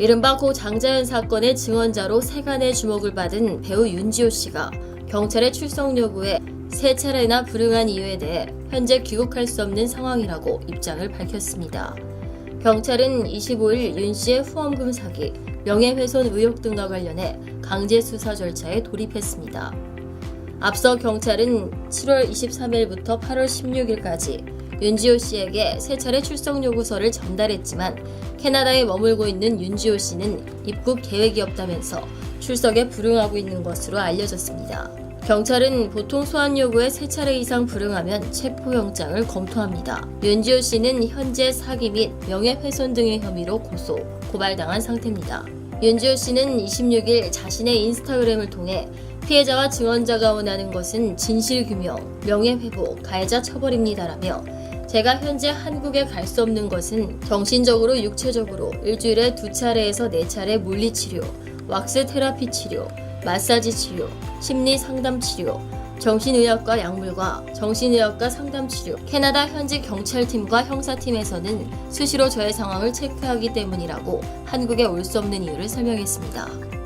이른바 고 장자연 사건의 증언자로 세간의 주목을 받은 배우 윤지호 씨가 경찰의 출석 요구에 세 차례나 불응한 이유에 대해 현재 귀국할 수 없는 상황이라고 입장을 밝혔습니다. 경찰은 25일 윤 씨의 후원금 사기, 명예훼손 의혹 등과 관련해 강제 수사 절차에 돌입했습니다. 앞서 경찰은 7월 23일부터 8월 16일까지 윤지호 씨에게 세 차례 출석 요구서를 전달했지만 캐나다에 머물고 있는 윤지호 씨는 입국 계획이 없다면서 출석에 불응하고 있는 것으로 알려졌습니다. 경찰은 보통 소환 요구에 세 차례 이상 불응하면 체포영장을 검토합니다. 윤지호 씨는 현재 사기 및 명예훼손 등의 혐의로 고소, 고발당한 상태입니다. 윤지호 씨는 26일 자신의 인스타그램을 통해 피해자와 증언자가 원하는 것은 진실규명, 명예회복, 가해자 처벌입니다라며 제가 현재 한국에 갈 수 없는 것은 정신적으로 육체적으로 일주일에 두 차례에서 네 차례 물리치료, 왁스 테라피 치료, 마사지 치료, 심리 상담 치료, 정신의학과 약물과 정신의학과 상담 치료, 캐나다 현지 경찰팀과 형사팀에서는 수시로 저의 상황을 체크하기 때문이라고 한국에 올 수 없는 이유를 설명했습니다.